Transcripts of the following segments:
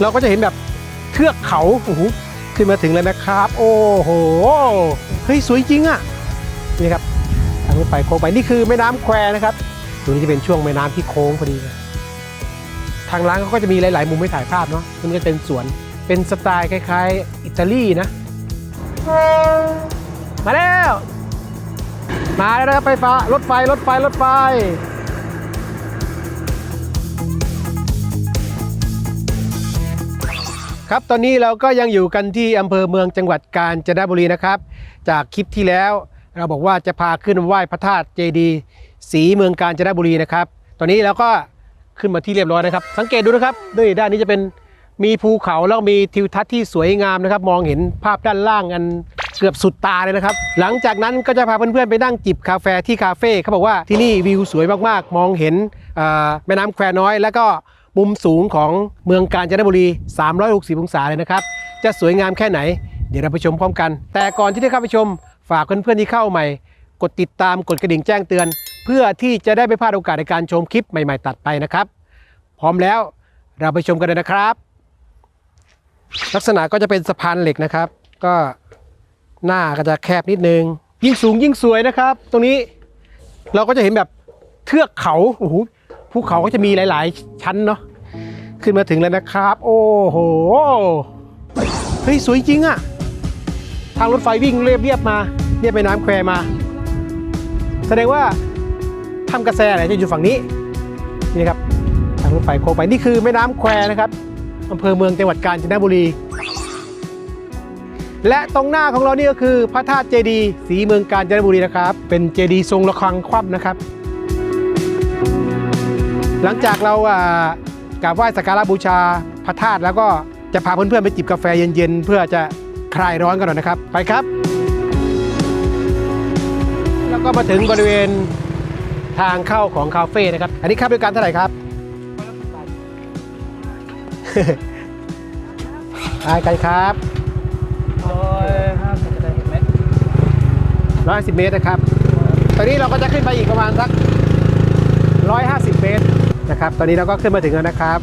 เราก็จะเห็นแบบเทือกเขาโอ้โหขึ้นมาถึงแล้วนะครับ โอ้โหเฮ้ยสวยจริงอะนี่ครับทางรถไฟโค้งไปนี่คือแม่น้ำแควนะครับตรงนี้จะเป็นช่วงแม่น้ำที่โค้งพอดี ทางร้านเขาก็จะมีหลาย ๆ มุมให้ถ่ายภาพเนาะมันก็เป็นสวนเป็นสไตล์คล้าย ๆ อิตาลีนะ มาแล้ว มาแล้วนะครับไฟฟ้ารถไฟรถไฟรถไฟ ครับตอนนี้เราก็ยังอยู่กันที่อำเภอเมืองจังหวัดกาญจนบุรีนะครับ จากคลิปที่แล้ว เราบอกว่าจะพาขึ้นไหว้พระธาตุเจดีย์ศรีเมืองกาญจนบุรีนะครับ ตอนนี้เราก็ขึ้นมาที่เรียบร้อยนะครับ สังเกตดูนะครับด้วยด้านนี้จะเป็นมีภูเขาแล้วมีทิวทัศน์ที่สวยงามนะครับ มองเห็นภาพด้านล่างกันเกือบสุดตาเลยนะครับ หลังจากนั้นก็จะพาเพื่อนๆไปนั่งจิบกาแฟที่คาเฟ่เขาบอกว่าที่นี่วิวสวยมากๆ มองเห็นแม่น้ำแควน้อย แล้วก็ มุมสูงของเมืองกาญจนบุรี 360 องศาเลยนะครับ จะสวยงามแค่ไหน เดี๋ยวเราไปชมพร้อมกัน แต่ก่อนที่จะเข้าไปชม ฝากเพื่อนๆที่เข้าใหม่ กดติดตามกดกระดิ่งแจ้งเตือน เพื่อที่จะได้ไม่พลาดโอกาสในการชมคลิปใหม่ๆ ตัดไปนะครับ พร้อมแล้วเราไปชมกันเลยนะครับ ลักษณะก็จะเป็นสะพานเหล็กนะครับ ก็หน้าก็จะแคบนิดนึง ยิ่งสูงยิ่งสวยนะครับ ตรงนี้เราก็จะเห็นแบบเทือกเขาโอ้โห ภูเขาก็จะมีหลาย ๆ ชั้นเนาะขึ้นมาถึงแล้วนะครับ โอ้โหเฮ้ยสวยจริงอะทางรถไฟวิ่งเรียบเรียบๆมาเรียบไปน้ำแควมา แสดงว่าทำกระแสอะไรจะอยู่ฝั่งนี้นี่ครับทางรถไฟโค้งไปนี่คือแม่น้ำแควนะครับอำเภอเมืองจังหวัดกาญจนบุรี และตรงหน้าของเรานี่ก็คือพระธาตุเจดีย์ศรีเมืองกาญจนบุรีนะครับ เป็นเจดีย์ทรงระฆังคว่ำนะครับ หลังจากเราอ่ากราบไหว้สักการะบูชาพระธาตุแล้วก็จะพาเพื่อนๆไปจิบกาแฟเย็นๆ เพื่อจะคลายร้อนกันหน่อยนะครับ ไปครับ แล้วก็มาถึงบริเวณทางเข้าของคาเฟ่นะครับ อันนี้ค่าบริการเท่าไหร่ครับไปกันครับโอ้ยห้าสิบจะได้เม150เมตรนะครับ ตอนนี้เราก็จะขึ้นไปอีกประมาณสัก150เมตร นะครับ ตอนนี้เราก็ขึ้นมาถึงแล้วนะครับ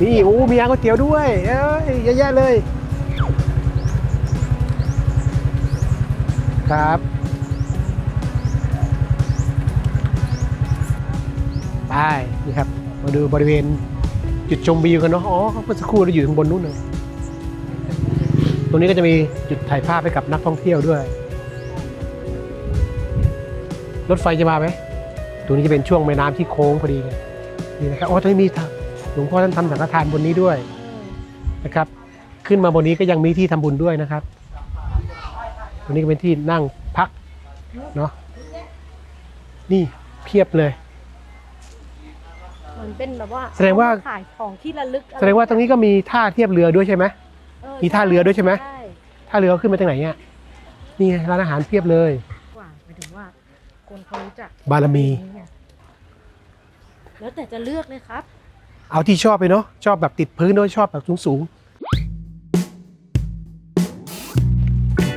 นี่โอ้มีร้านก๋วยเตี๋ยวด้วย เอ้ยเยอะแยะเลย ครับไปนี่ครับ มาดูบริเวณจุดชมวิวกันเนาะ อ๋อเมื่อสักครู่เราอยู่ข้างบนนู้นเลยตรงนี้ก็จะมีจุดถ่ายภาพให้กับนักท่องเที่ยวด้วย รถไฟจะมาไหม ตรงนี้จะเป็นช่วงแม่น้ำที่โค้งพอดีเลยนี่นะครับอ๋อตรงนี้มีทางหลวงพ่อท่านทำสังฆทานบนนี้ด้วยนะครับ ขึ้นมาบนนี้ก็ยังมีที่ทำบุญด้วยนะครับ ตรงนี้ก็เป็นที่นั่งพักเนาะนี่เพียบเลยมันเป็นแบบว่าแสดงว่าเอมขายของที่ระลึกอะไแสดงว่าตรงนี้ก็มีท่าเทียบเรือด้วยใช่ไหมเออมีท่าเรือด้วยใช่ไหมใช่ท่าเรือขึ้นมาจากไหนเนี่ยนี่ไงร้านอาหารเพียบเลยกว่าหมายถึงว่า คนเขารู้จักบารมี แล้วแต่จะเลือกเลยครับ เอาที่ชอบไปเนาะชอบแบบติดพื้นด้วยชอบแบบสูงสูงๆ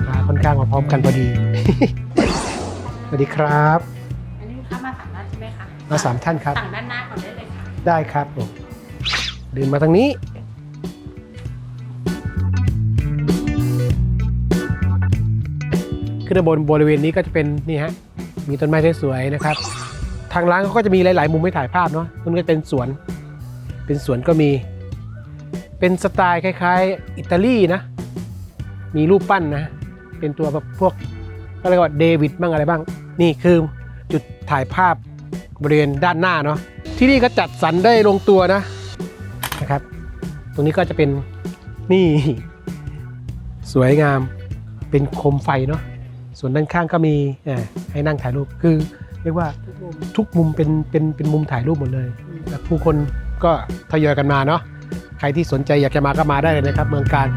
มาค่อนข้างมาพร้อมกันพอดี สวัสดีครับอันนี้ลูกค้ามาสามท่านใช่ไหมคะมาสามท่านครับ สั่งด้านหน้าก่อนได้เลยค่ะได้ครับผมเดินมาทางนี้ ขึ้นมาบนบริเวณนี้ก็จะเป็นนี่ฮะ มีต้นไม้สวยๆนะครับ ทางร้านเขาก็จะมีหลาย ๆ มุมให้ถ่ายภาพเนาะมันก็เป็นสวน เป็นสวนก็มี เป็นสไตล์คล้าย ๆ อิตาลีนะ มีรูปปั้นนะ เป็นตัวแบบพวกก็เรียกว่าเดวิดบ้างอะไรบ้าง นี่คือจุดถ่ายภาพบริเวณด้านหน้าเนาะ ที่นี่ก็จัดสรรได้ลงตัวนะนะครับ ตรงนี้ก็จะเป็นนี่ สวยงาม เป็นโคมไฟเนาะ ส่วนด้านข้างก็มีเอ่อให้นั่งถ่ายรูปคือเรียกว่าทุกมุมเป็นเป็นเป็นมุมถ่ายรูปหมดเลยและผู้คนก็ทยอยกันมาเนาะใครที่สนใจอยากจะมาก็มาได้เลยนะครับ เมืองการ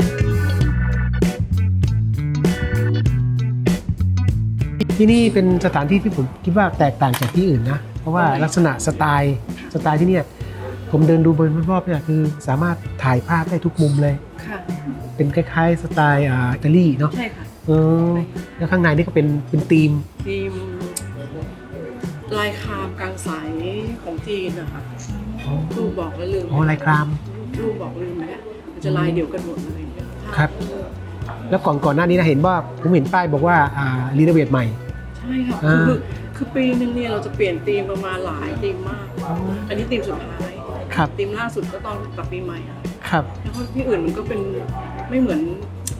ที่นี่เป็นสถานที่ที่ผมคิดว่าแตกต่างจากที่อื่นนะ เพราะว่าลักษณะสไตล์สไตล์ที่เนี่ยผมเดินดูบนรอบๆเนี่ยคือสามารถถ่ายภาพได้ทุกมุมเลยค่ะเป็นคล้ายๆสไตล์อ่าอิตาลีเนาะใช่ค่ะ เออ แล้วข้างในนี่ก็เป็นเป็นธีม ทีมลายครามกลางสายของจีนนะคะครูบอกไว้เลยอ๋อลายคราม ลูกบอกลืมไหมมันจะลายเดียวกันหมดเลยเนี่ยครับ แล้วก่อนก่อนหน้านี้นะเห็นว่าผมเห็นป้ายบอกว่าอ่ารีโนเวทใหม่ ใช่ค่ะอ่า คือคือปีหนึงเนี่ยเราจะเปลี่ยนธีมประมาณหลายธีมมาก อันนี้ธีมสุดท้ายครับธีมล่าสุดก็ตอนกลับปีใหม่อะครับ แล้วก็ที่อื่นมันก็เป็นไม่เหมือน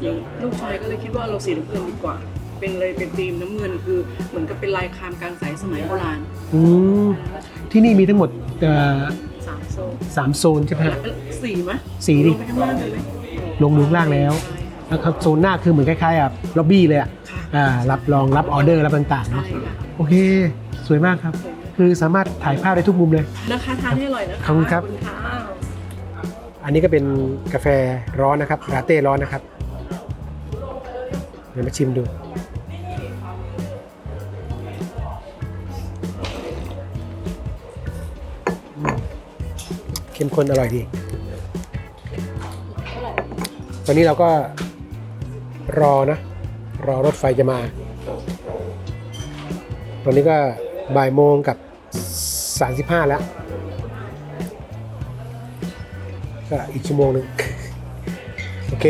อย่างลูกชายก็เลยคิดว่าเราสีน้ำเงินดีกว่า เป็นเลยเป็นธีมน้ำเงินคือเหมือนกับเป็นลายคามกลางสายสมัยโบราณอืมที่นี่มีทั้งหมดเอ่อสามโซนสามโซนใช่ไหมฮะ สี่ไหมสี่ดิ ลงไปข้างล่างเลยไหมลงมือล่างแล้วแล้วครับโซนหน้าคือเหมือนคล้ายๆอะล็อบบี้เลยอะค่ะอ่ารับรองรับออเดอร์รับต่างๆใช่เนาะค่ะโอเค สวยมากครับ คือสามารถถ่ายภาพได้ทุกมุมเลย นะคะทานให้อร่อยนะคะขอบคุณครับ ขอบคุณค่ะ อันนี้ก็เป็นกาแฟร้อนนะครับลาเต้ร้อนนะครับเดี๋ยวมาชิมดู เข้มข้นอร่อยดี ตอนนี้เราก็รอนะ รอรถไฟจะมา ตอนนี้ก็บ่ายโมงกับ 35 แล้ว ก็อีกชั่วโมงนึง โอเค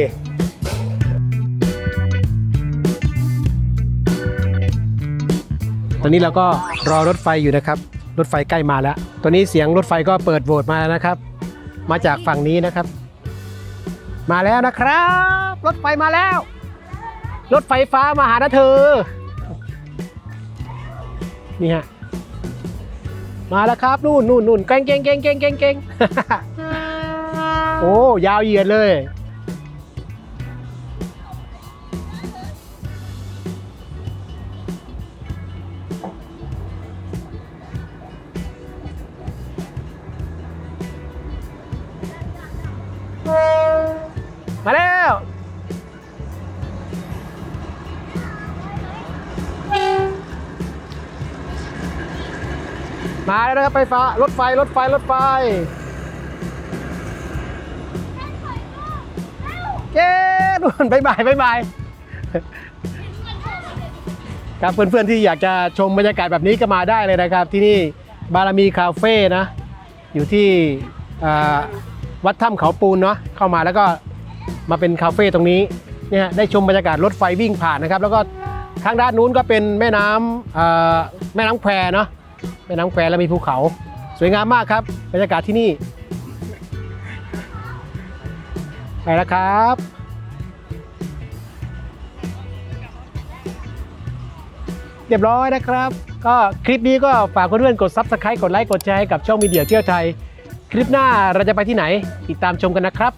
ตอนนี้เราก็รอรถไฟอยู่นะครับ รถไฟใกล้มาแล้ว ตอนนี้เสียงรถไฟก็เปิดโหวตมาแล้วนะครับ มาจากฝั่งนี้นะครับ มาแล้วนะครับ รถไฟมาแล้ว รถไฟฟ้ามาหานะเธอ นี่ฮะ มาแล้วครับนู่นนู่นนู่นเก่งเก่งเก่งเก่งเก่งเก่งโอ้ยาวเหยียดเลย มาแล้วนะครับไฟฟ้ารถไฟรถไฟรถไฟเจ๊นุ่นบายบายบายบายครับเพื่อนๆที่อยากจะชมบรรยากาศแบบนี้ก็มาได้เลยนะครับ ที่นี่บารมีคาเฟ่นะ อยู่ที่วัดถ้ำเขาปูนเนาะเข้ามาแล้วก็มาเป็นคาเฟ่ตรงนี้เนี่ยได้ชมบรรยากาศรถไฟวิ่งผ่านนะครับ แล้วก็ทางด้านนู้นก็เป็นแม่น้ำแม่น้ำแควเนาะ แม่น้ำแควแล้วมีภูเขา สวยงามมากครับบรรยากาศที่นี่ ไปแล้วครับเรียบร้อยนะครับ ก็คลิปนี้ก็ฝากเพื่อนๆกด Subscribe กดไลค์กดแชร์ให้กับช่องมีเดียเที่ยวไทย คลิปหน้าเราจะไปที่ไหน ติดตามชมกันนะครับ